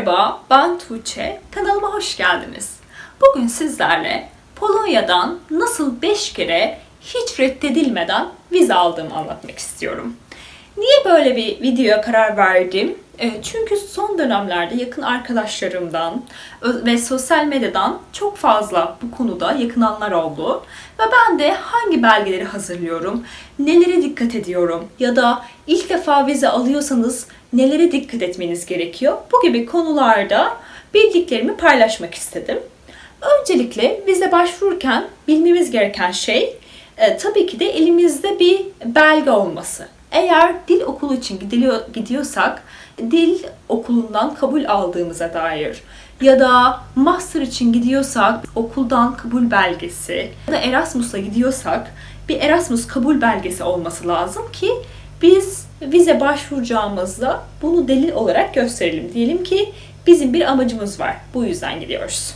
Merhaba, ben Tuğçe. Kanalıma hoş geldiniz. Bugün sizlerle Polonya'dan nasıl 5 kere hiç reddedilmeden vize aldığımı anlatmak istiyorum. Niye böyle bir videoya karar verdim? E, Çünkü son dönemlerde yakın arkadaşlarımdan ve sosyal medyadan çok fazla bu konuda yakınanlar oldu. Ve ben de hangi belgeleri hazırlıyorum, nelere dikkat ediyorum ya da ilk defa vize alıyorsanız nelere dikkat etmeniz gerekiyor? Bu gibi konularda bildiklerimi paylaşmak istedim. Öncelikle vize başvururken bilmemiz gereken şey e, tabii ki de elimizde bir belge olması. Eğer dil okulu için gidiliyor, gidiyorsak dil okulundan kabul aldığımıza dair ya da master için gidiyorsak okuldan kabul belgesi ya da Erasmus'a gidiyorsak bir Erasmus kabul belgesi olması lazım ki biz vize başvuracağımızda bunu delil olarak gösterelim. Diyelim ki bizim bir amacımız var. Bu yüzden gidiyoruz.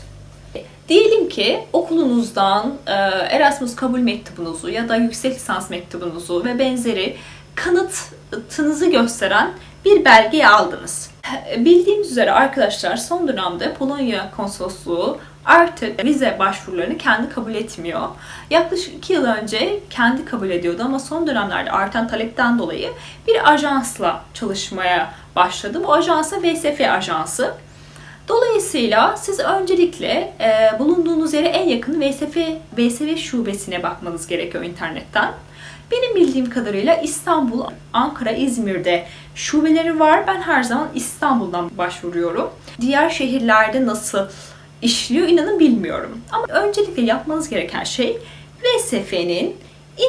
Diyelim ki okulunuzdan e, Erasmus kabul mektubunuzu ya da yüksek lisans mektubunuzu ve benzeri kanıtınızı gösteren bir belgeyi aldınız. Bildiğimiz üzere arkadaşlar son dönemde Polonya konsolosluğu artık vize başvurularını kendi kabul etmiyor. Yaklaşık 2 yıl önce kendi kabul ediyordu ama son dönemlerde artan talepten dolayı bir ajansla çalışmaya başladı. Bu ajansa VSF ajansı. Dolayısıyla siz öncelikle e, bulunduğunuz yere en yakın VSF, VSF şubesine bakmanız gerekiyor internetten. Benim bildiğim kadarıyla İstanbul, Ankara, İzmir'de şubeleri var. Ben her zaman İstanbul'dan başvuruyorum. Diğer şehirlerde nasıl işliyor inanın bilmiyorum. Ama öncelikle yapmanız gereken şey VSF'nin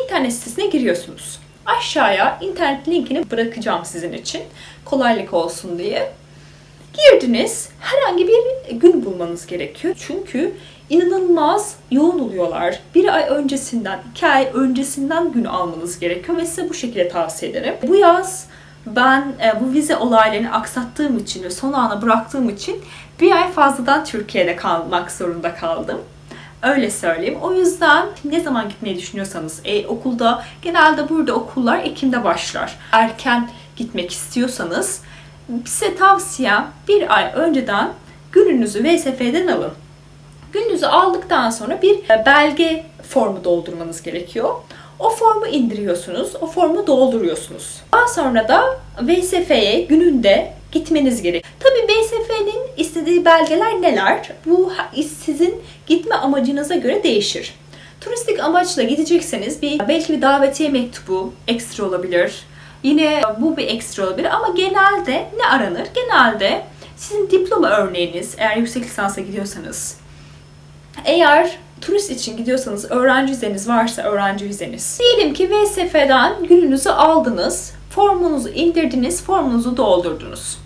internet sitesine giriyorsunuz. Aşağıya internet linkini bırakacağım sizin için. Kolaylık olsun diye. Girdiniz, herhangi bir gün bulmanız gerekiyor. Çünkü inanılmaz yoğun oluyorlar. Bir ay öncesinden, iki ay öncesinden gün almanız gerekiyor ve size bu şekilde tavsiye ederim. Bu yaz ben e, bu vize olaylarını aksattığım için ve son ana bıraktığım için bir ay fazladan Türkiye'de kalmak zorunda kaldım. Öyle söyleyeyim. O yüzden ne zaman gitmeyi düşünüyorsanız, e, okulda genelde burada okullar Ekim'de başlar. Erken gitmek istiyorsanız size tavsiyem bir ay önceden gününüzü VSF'den alın. Gününüzü aldıktan sonra bir belge formu doldurmanız gerekiyor. O formu indiriyorsunuz, o formu dolduruyorsunuz. Daha sonra da VSF'ye gününde gitmeniz gerek. Tabii VSF'nin istediği belgeler neler? Bu sizin gitme amacınıza göre değişir. Turistik amaçla gidecekseniz bir belki bir davetiye mektubu ekstra olabilir. Yine bu bir ekstra olabilir ama genelde ne aranır? Genelde sizin diploma örneğiniz eğer yüksek lisansa gidiyorsanız eğer turist için gidiyorsanız öğrenci vizeniz varsa öğrenci vizeniz. Diyelim ki VSF'den gününüzü aldınız, formunuzu indirdiniz, formunuzu doldurdunuz.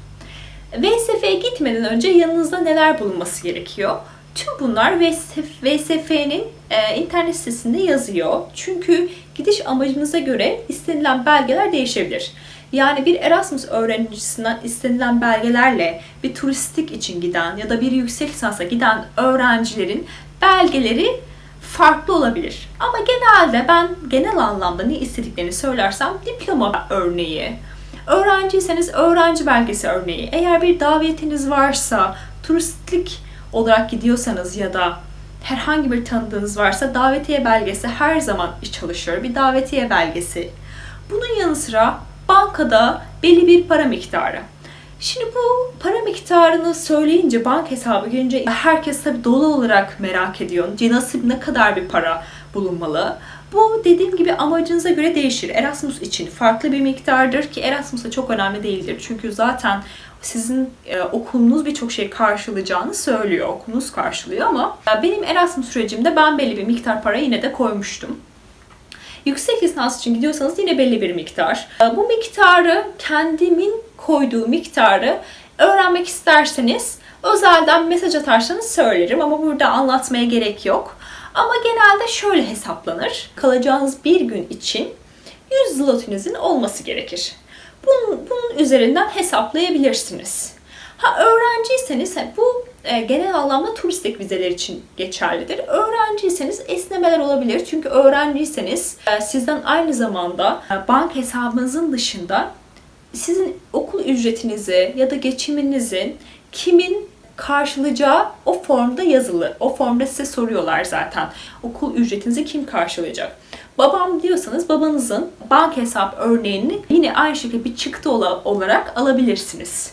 VSF'ye gitmeden önce yanınızda neler bulunması gerekiyor? Tüm bunlar VSF, VSF'nin e, internet sitesinde yazıyor. Çünkü gidiş amacınıza göre istenilen belgeler değişebilir. Yani bir Erasmus öğrencisinden istenilen belgelerle bir turistik için giden ya da bir yüksek lisansa giden öğrencilerin belgeleri farklı olabilir. Ama genelde ben genel anlamda ne istediklerini söylersem diploma örneği, öğrenciyseniz öğrenci belgesi örneği, eğer bir davetiniz varsa, turistlik olarak gidiyorsanız ya da herhangi bir tanıdığınız varsa davetiye belgesi her zaman çalışır. Bir davetiye belgesi. Bunun yanı sıra bankada belli bir para miktarı. Şimdi bu para miktarını söyleyince bank hesabı gelince herkes tabii dolu olarak merak ediyor. Nasıl ne kadar bir para bulunmalı? Bu dediğim gibi amacınıza göre değişir. Erasmus için farklı bir miktardır ki Erasmus'a çok önemli değildir. Çünkü zaten sizin e, okulunuz birçok şey karşılayacağını söylüyor. Okulunuz karşılıyor ama e, benim Erasmus sürecimde ben belli bir miktar para yine de koymuştum. Yüksek lisans için gidiyorsanız yine belli bir miktar. E, Bu miktarı kendimin koyduğu miktarı öğrenmek isterseniz özelden mesaj atarsanız söylerim ama burada anlatmaya gerek yok. Ama genelde şöyle hesaplanır. Kalacağınız bir gün için 100 zlotinizin olması gerekir. Bunun, bunun üzerinden hesaplayabilirsiniz. Ha öğrenciyseniz bu e, genel anlamda turistik vizeler için geçerlidir. Öğrenciyseniz esnemeler olabilir. Çünkü öğrenciyseniz e, sizden aynı zamanda e, bank hesabınızın dışında sizin okul ücretinizi ya da geçiminizin kimin karşılayacağı o formda yazılı. O formda size soruyorlar zaten. Okul ücretinizi kim karşılayacak? Babam diyorsanız babanızın banka hesap örneğini yine aynı şekilde bir çıktı ola- olarak alabilirsiniz.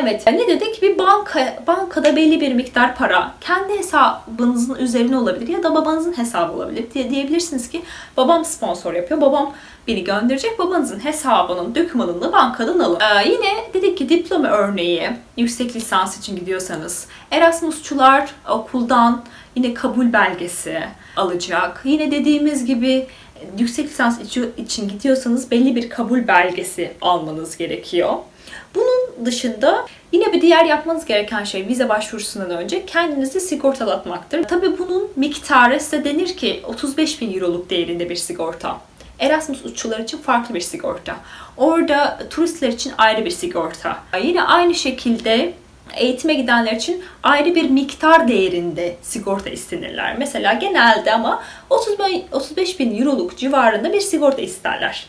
Evet, ne dedik? Bir banka bankada belli bir miktar para kendi hesabınızın üzerine olabilir ya da babanızın hesabı olabilir diye diyebilirsiniz ki babam sponsor yapıyor. Babam beni gönderecek. Babanızın hesabının dokümanını bankadan alın. Ee, yine dedik ki diploma örneği yüksek lisans için gidiyorsanız Erasmusçular okuldan yine kabul belgesi alacak. Yine dediğimiz gibi yüksek lisans içi- için gidiyorsanız belli bir kabul belgesi almanız gerekiyor. Bunun dışında yine bir diğer yapmanız gereken şey vize başvurusundan önce kendinizi sigortalatmaktır. Tabii bunun miktarı size denir ki 35 bin euroluk değerinde bir sigorta. Erasmus uçuşçular için farklı bir sigorta. Orada turistler için ayrı bir sigorta. Yine aynı şekilde eğitime gidenler için ayrı bir miktar değerinde sigorta istenirler. Mesela genelde ama 30 bin- 35 bin euroluk civarında bir sigorta isterler.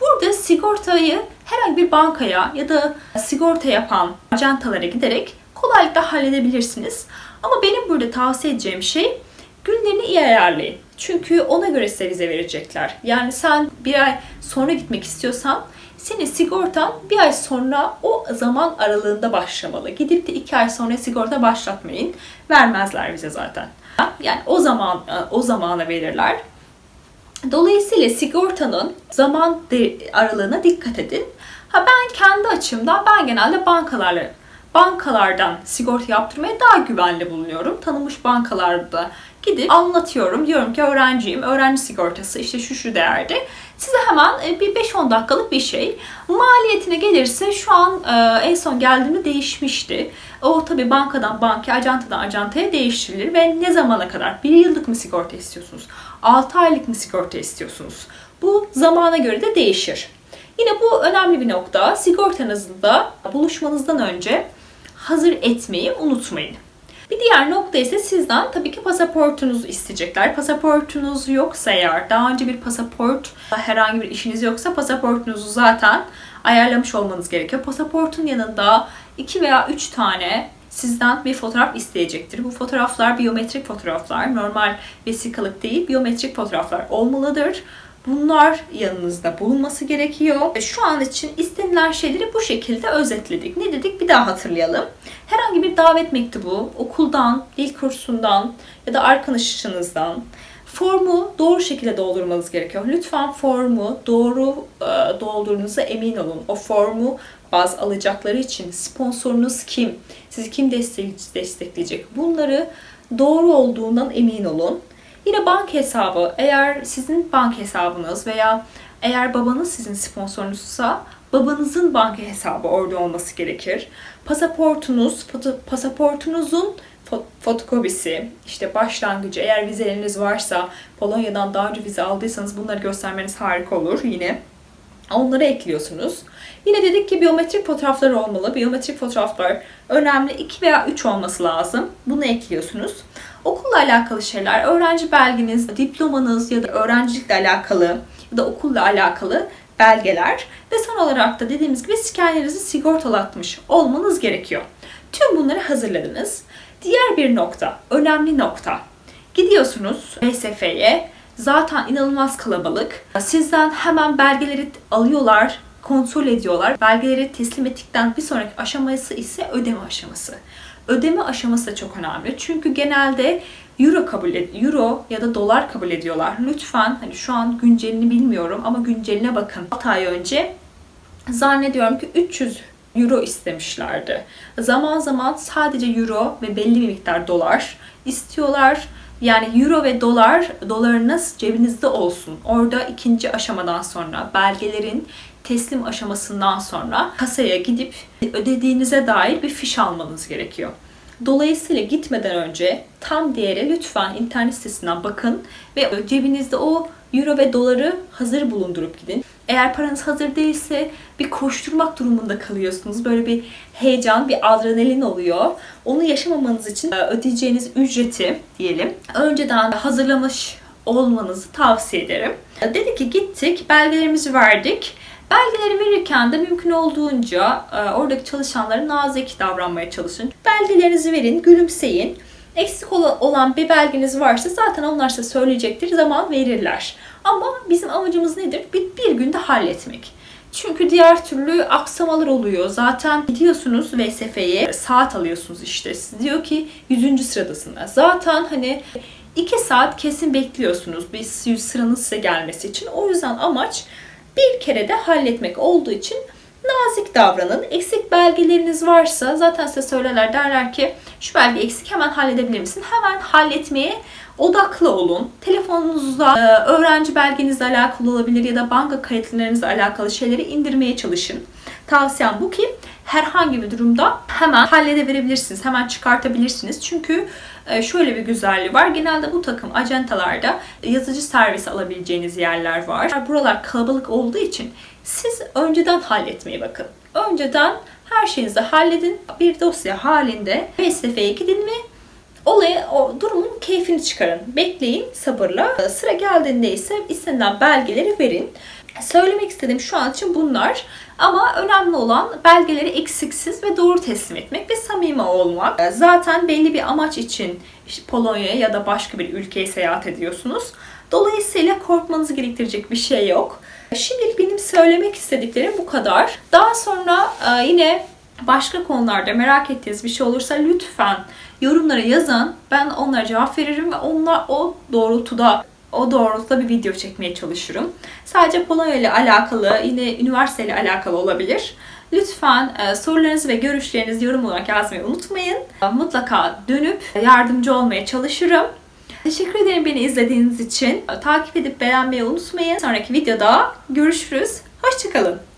Burada sigortayı herhangi bir bankaya ya da sigorta yapan ajantalara giderek kolaylıkla halledebilirsiniz. Ama benim burada tavsiye edeceğim şey günlerini iyi ayarlayın. Çünkü ona göre size vize verecekler. Yani sen bir ay sonra gitmek istiyorsan senin sigortan bir ay sonra o zaman aralığında başlamalı. Gidip de iki ay sonra sigorta başlatmayın. Vermezler vize zaten. Yani o zaman o zamana verirler. Dolayısıyla sigortanın zaman aralığına dikkat edin. Ha ben kendi açımdan ben genelde bankalarla bankalardan sigorta yaptırmaya daha güvenli bulunuyorum. Tanınmış bankalarda gidip anlatıyorum. Diyorum ki öğrenciyim. Öğrenci sigortası işte şu şu değerde. Size hemen e, bir 5-10 dakikalık bir şey. Maliyetine gelirse şu an e, en son geldiğimde değişmişti. O tabii bankadan bankaya, ajantadan ajantaya değiştirilir ve ne zamana kadar? Bir yıllık mı sigorta istiyorsunuz? 6 aylık mı sigorta istiyorsunuz? Bu zamana göre de değişir. Yine bu önemli bir nokta. Sigortanızı da buluşmanızdan önce hazır etmeyi unutmayın. Bir diğer nokta ise sizden tabii ki pasaportunuzu isteyecekler. Pasaportunuz yoksa eğer, daha önce bir pasaport, herhangi bir işiniz yoksa pasaportunuzu zaten ayarlamış olmanız gerekiyor. Pasaportun yanında 2 veya 3 tane sizden bir fotoğraf isteyecektir. Bu fotoğraflar biyometrik fotoğraflar, normal vesikalık değil, biyometrik fotoğraflar olmalıdır. Bunlar yanınızda bulunması gerekiyor. Şu an için istenilen şeyleri bu şekilde özetledik. Ne dedik? Bir daha hatırlayalım. Herhangi bir davet mektubu, okuldan, dil kursundan ya da arkadaşınızdan formu doğru şekilde doldurmanız gerekiyor. Lütfen formu doğru e, emin olun. O formu baz alacakları için sponsorunuz kim, sizi kim destek- destekleyecek bunları doğru olduğundan emin olun. Yine banka hesabı. Eğer sizin banka hesabınız veya eğer babanız sizin sponsorunuzsa babanızın banka hesabı orada olması gerekir. Pasaportunuz, pasaportunuzun fo- fotokopisi, işte başlangıcı, eğer vizeleriniz varsa Polonya'dan daha önce vize aldıysanız bunları göstermeniz harika olur yine. Onları ekliyorsunuz. Yine dedik ki biyometrik fotoğraflar olmalı. Biyometrik fotoğraflar önemli. 2 veya 3 olması lazım. Bunu ekliyorsunuz. Okulla alakalı şeyler, öğrenci belgeniz, diplomanız ya da öğrencilikle alakalı ya da okulla alakalı belgeler ve son olarak da dediğimiz gibi skenlerinizi sigortalatmış olmanız gerekiyor. Tüm bunları hazırladınız. Diğer bir nokta, önemli nokta. Gidiyorsunuz BSF'ye. Zaten inanılmaz kalabalık. Sizden hemen belgeleri alıyorlar, kontrol ediyorlar. Belgeleri teslim ettikten bir sonraki aşaması ise ödeme aşaması. Ödeme aşaması da çok önemli. Çünkü genelde euro kabul euro ya da dolar kabul ediyorlar. Lütfen hani şu an güncelini bilmiyorum ama günceline bakın. 6 ay önce zannediyorum ki 300 euro istemişlerdi. Zaman zaman sadece euro ve belli bir miktar dolar istiyorlar. Yani euro ve dolar, dolarınız cebinizde olsun. Orada ikinci aşamadan sonra belgelerin teslim aşamasından sonra kasaya gidip ödediğinize dair bir fiş almanız gerekiyor. Dolayısıyla gitmeden önce tam değere lütfen internet sitesinden bakın ve cebinizde o euro ve doları hazır bulundurup gidin. Eğer paranız hazır değilse bir koşturmak durumunda kalıyorsunuz. Böyle bir heyecan, bir adrenalin oluyor. Onu yaşamamanız için e, ödeyeceğiniz ücreti diyelim önceden hazırlamış olmanızı tavsiye ederim. Dedi ki gittik, belgelerimizi verdik. Belgeleri verirken de mümkün olduğunca e, oradaki çalışanlara nazik davranmaya çalışın. Belgelerinizi verin, gülümseyin. Eksik ola- olan bir belgeniz varsa zaten onlar size söyleyecektir, zaman verirler. Ama bizim amacımız nedir? Bir, bir günde halletmek. Çünkü diğer türlü aksamalar oluyor. Zaten gidiyorsunuz VSF'ye saat alıyorsunuz işte. Siz diyor ki 100. sıradasınız. Zaten hani 2 saat kesin bekliyorsunuz bir sıranın size gelmesi için. O yüzden amaç bir kere de halletmek olduğu için nazik davranın. Eksik belgeleriniz varsa zaten size söylerler derler ki şu belge eksik hemen halledebilir misin? Hemen halletmeye odaklı olun. Telefonunuzda e, öğrenci belgenizle alakalı olabilir ya da banka kayıtlarınızla alakalı şeyleri indirmeye çalışın. Tavsiyem bu ki herhangi bir durumda hemen halledeverebilirsiniz. Hemen çıkartabilirsiniz. Çünkü e, şöyle bir güzelliği var. Genelde bu takım acentalarda yazıcı servis alabileceğiniz yerler var. Buralar kalabalık olduğu için siz önceden halletmeye bakın. Önceden her şeyinizi halledin. Bir dosya halinde VSF'ye gidin ve olayı, o durumun keyfini çıkarın. Bekleyin sabırla. Sıra geldiğinde ise istenilen belgeleri verin. Söylemek istediğim şu an için bunlar. Ama önemli olan belgeleri eksiksiz ve doğru teslim etmek ve samimi olmak. Zaten belli bir amaç için işte Polonya'ya ya da başka bir ülkeye seyahat ediyorsunuz. Dolayısıyla korkmanızı gerektirecek bir şey yok. Şimdilik benim söylemek istediklerim bu kadar. Daha sonra e, yine başka konularda merak ettiğiniz bir şey olursa lütfen yorumlara yazın. Ben onlara cevap veririm ve onlar o doğrultuda o doğrultuda bir video çekmeye çalışırım. Sadece Polonya ile alakalı, yine üniversite ile alakalı olabilir. Lütfen e, sorularınızı ve görüşlerinizi yorum olarak yazmayı unutmayın. E, Mutlaka dönüp yardımcı olmaya çalışırım. Teşekkür ederim beni izlediğiniz için. E, Takip edip beğenmeyi unutmayın. Sonraki videoda görüşürüz. Hoşçakalın.